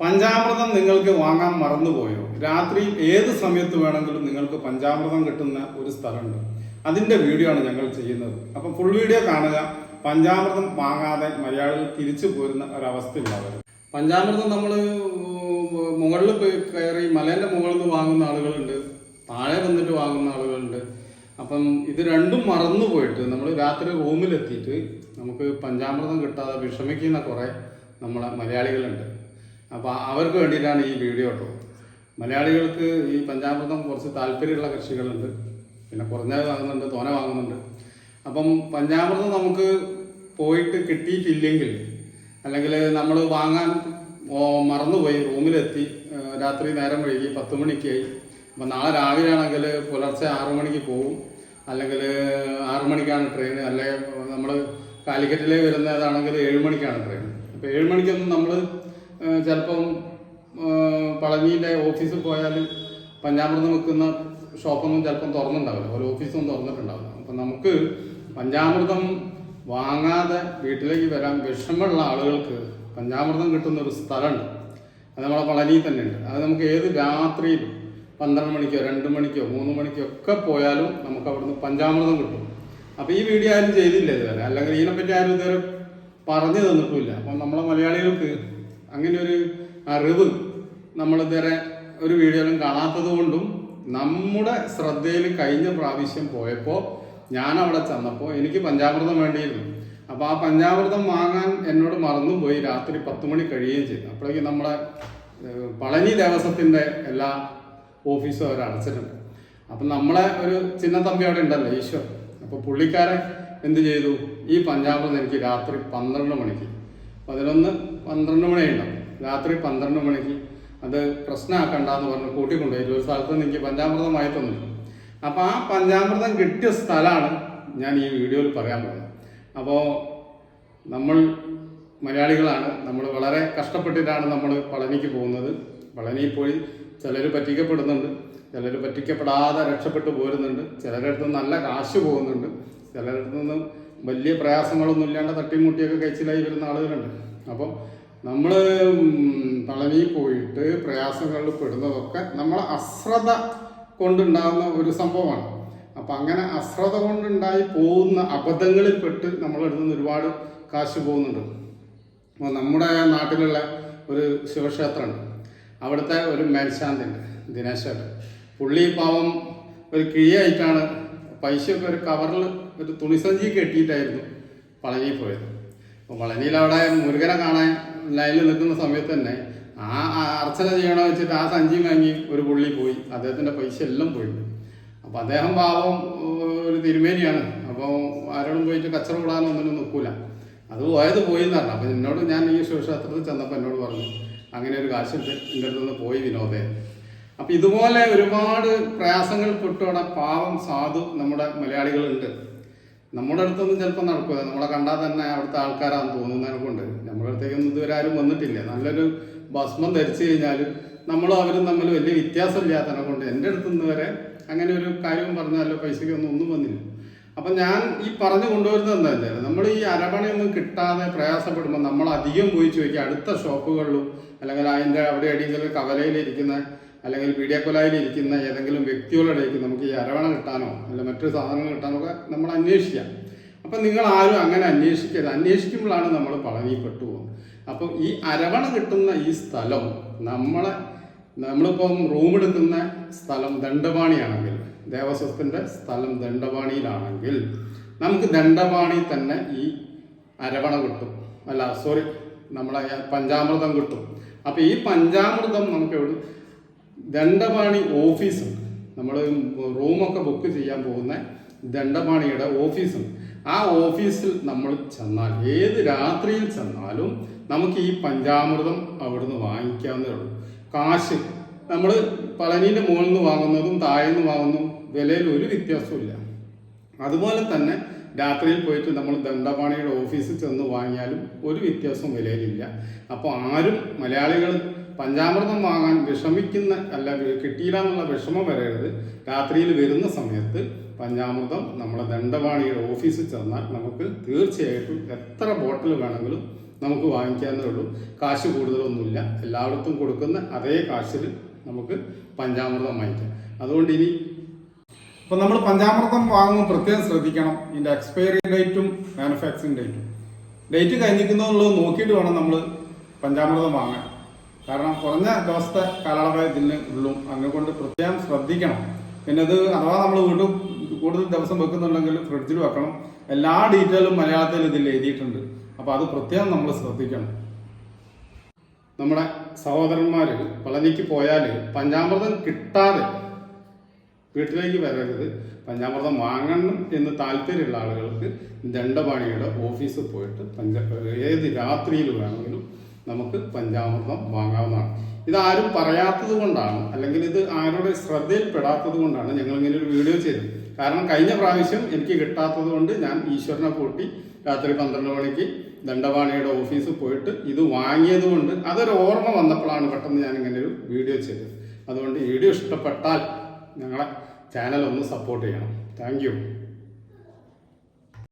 പഞ്ചാമൃതം നിങ്ങൾക്ക് വാങ്ങാൻ മറന്നുപോയോ? രാത്രി ഏത് സമയത്ത് വേണമെങ്കിലും നിങ്ങൾക്ക് പഞ്ചാമൃതം കിട്ടുന്ന ഒരു സ്ഥലമുണ്ട്. അതിന്റെ വീഡിയോ ആണ് ഞങ്ങൾ ചെയ്യുന്നത്. അപ്പം ഫുൾ വീഡിയോ കാണുക. പഞ്ചാമൃതം വാങ്ങാതെ മലയാളികൾ തിരിച്ചു പോരുന്ന ഒരവസ്ഥ ഉണ്ടാവരുത് പഞ്ചാമൃതം നമ്മൾ മുകളിൽ പോയി കയറി മലേന്റെ മുകളിൽ നിന്ന് വാങ്ങുന്ന ആളുകളുണ്ട്. താഴെ വന്നിട്ട് വാങ്ങുന്ന ആളുകളുണ്ട്. അപ്പം ഇത് രണ്ടും മറന്നു പോയിട്ട് നമ്മൾ രാത്രി റൂമിലെത്തിയിട്ട് നമുക്ക് പഞ്ചാമൃതം കിട്ടാതെ വിഷമിക്കുന്ന കുറേ നമ്മളെ മലയാളികളുണ്ട്. അപ്പോൾ അവർക്ക് വേണ്ടിയിട്ടാണ് ഈ വീഡിയോ കേട്ടോ. മലയാളികൾക്ക് ഈ പഞ്ചാമൃതം കുറച്ച് താല്പര്യമുള്ള കൃഷികളുണ്ട് പിന്നെ കുറഞ്ഞ വാങ്ങുന്നുണ്ട് തോന വാങ്ങുന്നുണ്ട്. അപ്പം പഞ്ചാമൃതം നമുക്ക് പോയിട്ട് കിട്ടിയിട്ടില്ലെങ്കിൽ അല്ലെങ്കിൽ നമ്മൾ വാങ്ങാൻ മറന്നുപോയി റൂമിലെത്തി രാത്രി നേരം വൈകി പത്ത് മണിക്കായി. അപ്പം നാളെ രാവിലെ ആണെങ്കിൽ പുലർച്ചെ ആറു മണിക്ക് പോകും അല്ലെങ്കിൽ ആറു മണിക്കാണ് ട്രെയിൻ. അല്ലെങ്കിൽ നമ്മൾ കാലിക്കറ്റിലേക്ക് വരുന്നതാണെങ്കിൽ ഏഴ് മണിക്കാണ് ട്രെയിൻ. അപ്പോൾ ഏഴ് മണിക്കൊന്നും നമ്മൾ ചിലപ്പം പളനിയിലെ ഓഫീസിൽ പോയാൽ പഞ്ചാമൃതം വെക്കുന്ന ഷോപ്പൊന്നും ചിലപ്പം തുറന്നിട്ടുണ്ടാവില്ല ഓരോ ഓഫീസൊന്നും തുറന്നിട്ടുണ്ടാവില്ല. അപ്പം നമുക്ക് പഞ്ചാമൃതം വാങ്ങാതെ വീട്ടിലേക്ക് വരാൻ വിഷമമുള്ള ആളുകൾക്ക് പഞ്ചാമൃതം കിട്ടുന്ന ഒരു സ്ഥലമുണ്ട്. അത് നമ്മളെ പളനിയിൽ തന്നെ ഉണ്ട് അത് നമുക്ക് ഏത് രാത്രിയിൽ പന്ത്രണ്ട് മണിക്കോ രണ്ട് മണിക്കോ മൂന്ന് മണിക്കോ ഒക്കെ പോയാലും നമുക്ക് അവിടുന്ന് പഞ്ചാമൃതം കിട്ടും. അപ്പോൾ ഈ വീഡിയോ ആരും ചെയ്തില്ല ഇതുവരെ. അല്ലെങ്കിൽ ഇതിനെപ്പറ്റി ആരും ഇതുവരെ പറഞ്ഞു തന്നിട്ടുമില്ല. അപ്പം നമ്മളെ മലയാളികൾക്ക് അങ്ങനെ ഒരു അറിവ് നമ്മളിതുവരെ ഒരു വീഡിയോയിലും കാണാത്തത് കൊണ്ടും നമ്മുടെ ശ്രദ്ധയിൽ കഴിഞ്ഞ പ്രാവശ്യം പോയപ്പോൾ ഞാൻ അവിടെ ചെന്നപ്പോൾ എനിക്ക് പഞ്ചാമൃതം വേണ്ടിയിരുന്നു. അപ്പോൾ ആ പഞ്ചാമൃതം വാങ്ങാൻ എന്നോട് മറന്നു പോയി രാത്രി പത്ത് മണി കഴിയുകയും ചെയ്തു. അപ്പോഴേക്കും നമ്മളെ പളനി ദേവസ്വത്തിന്റെ എല്ലാ ഓഫീസും അവർ അടച്ചിട്ടുണ്ട്. അപ്പം നമ്മളെ ഒരു ചിന്ന തമ്പി അവിടെ ഉണ്ടല്ലോ ഈശ്വർ. അപ്പോൾ പുള്ളിക്കാരൻ എന്ത് ചെയ്തു? ഈ പഞ്ചാമൃതം എനിക്ക് രാത്രി പന്ത്രണ്ട് മണിക്ക് പതിനൊന്ന് പന്ത്രണ്ട് മണിയുണ്ടാവും. രാത്രി പന്ത്രണ്ട് മണിക്ക് അത് പ്രശ്നമാക്കണ്ടെന്ന് പറഞ്ഞ് കൂട്ടിക്കൊണ്ടുപോയി. ഒരു സ്ഥലത്ത് എനിക്ക് പഞ്ചാമൃതമായി തന്നിട്ടുണ്ട് അപ്പോൾ ആ പഞ്ചാമൃതം കിട്ടിയ സ്ഥലമാണ് ഞാൻ ഈ വീഡിയോയിൽ പറയാൻ പോകുന്നത്. അപ്പോൾ നമ്മൾ മലയാളികളാണ്. നമ്മൾ വളരെ കഷ്ടപ്പെട്ടിട്ടാണ് നമ്മൾ പളനിക്ക് പോകുന്നത്. പളനിയിൽ പോയി ചിലർ പറ്റിക്കപ്പെടുന്നുണ്ട്. ചിലർ പറ്റിക്കപ്പെടാതെ രക്ഷപ്പെട്ടു പോരുന്നുണ്ട്. ചിലരുടെ അടുത്ത് നല്ല കാശ് പോകുന്നുണ്ട്. ചിലരുടെ വലിയ പ്രയാസങ്ങളൊന്നും ഇല്ലാണ്ട് തട്ടിയും മുട്ടിയൊക്കെ കഴിച്ചിലായി വരുന്ന ആളുകളുണ്ട്. അപ്പം നമ്മൾ പളനിയിൽ പോയിട്ട് പ്രയാസങ്ങളിൽ പെടുന്നതൊക്കെ നമ്മൾ അശ്രദ്ധ കൊണ്ടുണ്ടാകുന്ന ഒരു സംഭവമാണ്. അപ്പം അങ്ങനെ അശ്രദ്ധ കൊണ്ടുണ്ടായി പോകുന്ന അബദ്ധങ്ങളിൽപ്പെട്ട് നമ്മൾ നിന്ന് ഒരുപാട് കാശ് പോകുന്നുണ്ട്. അപ്പോൾ നമ്മുടെ നാട്ടിലുള്ള ഒരു ശിവക്ഷേത്രമുണ്ട്. അവിടുത്തെ ഒരു മേൽശാന്തിണ്ട് ദിനേശ്വരൻ പുള്ളി പാവം ഒരു കിഴിയായിട്ടാണ് പൈസയൊക്കെ ഒരു കവറിൽ ഒരു തുണിസഞ്ചി കെട്ടിയിട്ടായിരുന്നു പളനിയിൽ പോയത് അപ്പോൾ പളനിയിൽ അവിടെ മുരുകനെ കാണാൻ ലൈനിൽ നിൽക്കുന്ന സമയത്ത് തന്നെ ആ അർച്ചന ചെയ്യണമെന്ന് വെച്ചിട്ട് ആ സഞ്ചി വാങ്ങി ഒരു പുള്ളി പോയി. അദ്ദേഹത്തിന്റെ പൈസ എല്ലാം പോയിട്ടുണ്ട് അപ്പോൾ അദ്ദേഹം പാവം ഒരു തിരുമേനിയാണ്. അപ്പോൾ ആരോടും പോയിട്ട് കച്ചറ കൂടാനോ ഒന്നിനും നിൽക്കൂല. അത് പോയത് പോയി എന്ന് പറഞ്ഞു. അപ്പം എന്നോട് ഞാൻ ഈ ശിവക്ഷേത്രത്തിൽ ചെന്നപ്പോൾ എന്നോട് പറഞ്ഞു അങ്ങനെ ഒരു കാശ് എന്റെ അടുത്ത് നിന്ന് പോയി വിനോദേ. അപ്പം ഇതുപോലെ ഒരുപാട് പ്രയാസങ്ങൾ പെട്ടോടെ പാവം സാധു നമ്മുടെ മലയാളികളുണ്ട്. നമ്മുടെ അടുത്തൊന്നും ചിലപ്പോൾ നടക്കില്ല നമ്മളെ കണ്ടാൽ തന്നെ അവിടുത്തെ ആൾക്കാരാന്ന് തോന്നുന്നതിനെ കൊണ്ട് നമ്മുടെ അടുത്തേക്കൊന്നും ഇതുവരെ ആരും വന്നിട്ടില്ല. നല്ലൊരു ഭസ്മം ധരിച്ചു കഴിഞ്ഞാൽ നമ്മളും അവരും തമ്മിൽ വലിയ വ്യത്യാസമില്ലാത്തതിനെ കൊണ്ട് എന്റെ അടുത്ത് നിന്ന് വരെ അങ്ങനെ ഒരു കാര്യം പറഞ്ഞാലോ പൈസയ്ക്ക് ഒന്നും വന്നില്ല. അപ്പം ഞാൻ ഈ പറഞ്ഞു കൊണ്ടുവരുന്നത് എന്താ വെച്ചാൽ നമ്മൾ ഈ അരപണിയൊന്നും കിട്ടാതെ പ്രയാസപ്പെടുമ്പോൾ നമ്മൾ അധികം പോയി ചോദിക്കുക. അടുത്ത ഷോപ്പുകളിലും അല്ലെങ്കിൽ അതിന്റെ അവിടെ എവിടെയെങ്കിലും കവലയിലിരിക്കുന്ന അല്ലെങ്കിൽ പീഡിയക്കൊലായിലിരിക്കുന്ന ഏതെങ്കിലും വ്യക്തികളുടെ നമുക്ക് ഈ അരവണ കിട്ടാനോ അല്ല മറ്റൊരു സാധനങ്ങൾ കിട്ടാനോ ഒക്കെ നമ്മൾ അന്വേഷിക്കാം. അപ്പം നിങ്ങൾ ആരും അങ്ങനെ അന്വേഷിക്കരുത്. അന്വേഷിക്കുമ്പോഴാണ് നമ്മൾ പളനിപ്പെട്ടു പോകുന്നത്. അപ്പം ഈ അരവണ കിട്ടുന്ന ഈ സ്ഥലം നമ്മളെ നമ്മളിപ്പം റൂം എടുക്കുന്ന സ്ഥലം ദണ്ഡപാണിയാണെങ്കിൽ ദേവസ്വത്തിന്റെ സ്ഥലം ദണ്ഡപാണിയിലാണെങ്കിൽ നമുക്ക് ദണ്ഡപാണി തന്നെ ഈ അരവണ കിട്ടും. അല്ല സോറി നമ്മളെ പഞ്ചാമൃതം കിട്ടും. അപ്പം ഈ പഞ്ചാമൃതം നമുക്ക് എവിടെ ദണ്ഡപാണി ഓഫീസുണ്ട് നമ്മൾ റൂമൊക്കെ ബുക്ക് ചെയ്യാൻ പോകുന്ന ദണ്ഡപാണിയുടെ ഓഫീസുണ്ട് ആ ഓഫീസിൽ നമ്മൾ ചെന്നാൽ ഏത് രാത്രിയിൽ ചെന്നാലും നമുക്ക് ഈ പഞ്ചാമൃതം അവിടുന്ന് വാങ്ങിക്കാവുന്നതേ ഉള്ളൂ. കാശ് നമ്മൾ പളനീന്റെ മുകളിൽ നിന്ന് വാങ്ങുന്നതും താഴെ നിന്ന് വാങ്ങുന്നതും വിലയിൽ ഒരു വ്യത്യാസവും അതുപോലെ തന്നെ രാത്രിയിൽ പോയിട്ട് നമ്മൾ ദണ്ഡപാണിയുടെ ഓഫീസിൽ ചെന്ന് വാങ്ങിയാലും ഒരു വ്യത്യാസവും വിലയിലില്ല. അപ്പോൾ ആരും മലയാളികൾ പഞ്ചാമൃതം വാങ്ങാൻ വിഷമിക്കുന്ന അല്ല കിട്ടിയില്ല എന്നുള്ള വിഷമം വരരുത്. രാത്രിയിൽ വരുന്ന സമയത്ത് പഞ്ചാമൃതം നമ്മുടെ ദണ്ഡപാണിയുടെ ഓഫീസിൽ ചെന്നാൽ നമുക്ക് തീർച്ചയായിട്ടും എത്ര ബോട്ടിൽ വേണമെങ്കിലും നമുക്ക് വാങ്ങിക്കാവുന്നേ ഉള്ളൂ. കാശ് കൂടുതലൊന്നുമില്ല. എല്ലായിടത്തും കൊടുക്കുന്ന അതേ കാശിൽ നമുക്ക് പഞ്ചാമൃതം വാങ്ങിക്കാം. അതുകൊണ്ട് ഇനി ഇപ്പം നമ്മൾ പഞ്ചാമൃതം വാങ്ങുമ്പോൾ പ്രത്യേകം ശ്രദ്ധിക്കണം. ഇതിന്റെ എക്സ്പയറി ഡേറ്റും മാനുഫാക്ചറിങ് ഡേറ്റും ഡേറ്റ് കഴിഞ്ഞിരിക്കുന്നുള്ളത് നോക്കിയിട്ട് വേണം നമ്മൾ പഞ്ചാമൃതം വാങ്ങാൻ. കാരണം കുറഞ്ഞ ദിവസത്തെ കാലയളവേ ഇതിന് ഉള്ളൂ. കൊണ്ട് പ്രത്യേകം ശ്രദ്ധിക്കണം. പിന്നെ അത് അഥവാ നമ്മൾ വീണ്ടും കൂടുതൽ ദിവസം വെക്കുന്നുണ്ടെങ്കിൽ ഫ്രിഡ്ജിൽ വെക്കണം. എല്ലാ ഡീറ്റെയിലും മലയാളത്തിൽ ഇതിൽ എഴുതിയിട്ടുണ്ട്. അപ്പോൾ അത് പ്രത്യേകം നമ്മൾ ശ്രദ്ധിക്കണം. നമ്മുടെ സഹോദരന്മാർ പളനിക്ക് പോയാൽ പഞ്ചാമൃതം കിട്ടാതെ വീട്ടിലേക്ക് വരരുത്. പഞ്ചാമൃതം വാങ്ങണം എന്ന് താല്പര്യമുള്ള ആളുകൾക്ക് ദണ്ഡപാണിയുടെ ഓഫീസിൽ പോയിട്ട് പഞ്ച ഏത് രാത്രിയിൽ വേണമെങ്കിലും നമുക്ക് പഞ്ചാമൃതം വാങ്ങാവുന്നതാണ്. ഇതാരും പറയാത്തത് കൊണ്ടാണ് അല്ലെങ്കിൽ ഇത് ആരുടെ ശ്രദ്ധയിൽപ്പെടാത്തത് കൊണ്ടാണ് ഞങ്ങൾ ഇങ്ങനെ ഒരു വീഡിയോ ചെയ്തത്. കാരണം കഴിഞ്ഞ പ്രാവശ്യം എനിക്ക് കിട്ടാത്തത് കൊണ്ട് ഞാൻ ഈശ്വരനെ കൂട്ടി രാത്രി പന്ത്രണ്ട് മണിക്ക് ദണ്ഡപാണിയുടെ ഓഫീസിൽ പോയിട്ട് ഇത് വാങ്ങിയത് കൊണ്ട് അതൊരു ഓർമ്മ വന്നപ്പോഴാണ് പെട്ടെന്ന് ഞാൻ ഇങ്ങനെ ഒരു വീഡിയോ ചെയ്തത്. അതുകൊണ്ട് വീഡിയോ ഇഷ്ടപ്പെട്ടാൽ ഞങ്ങളെ ചാനൽ ഒന്ന് സപ്പോർട്ട് ചെയ്യണം. താങ്ക്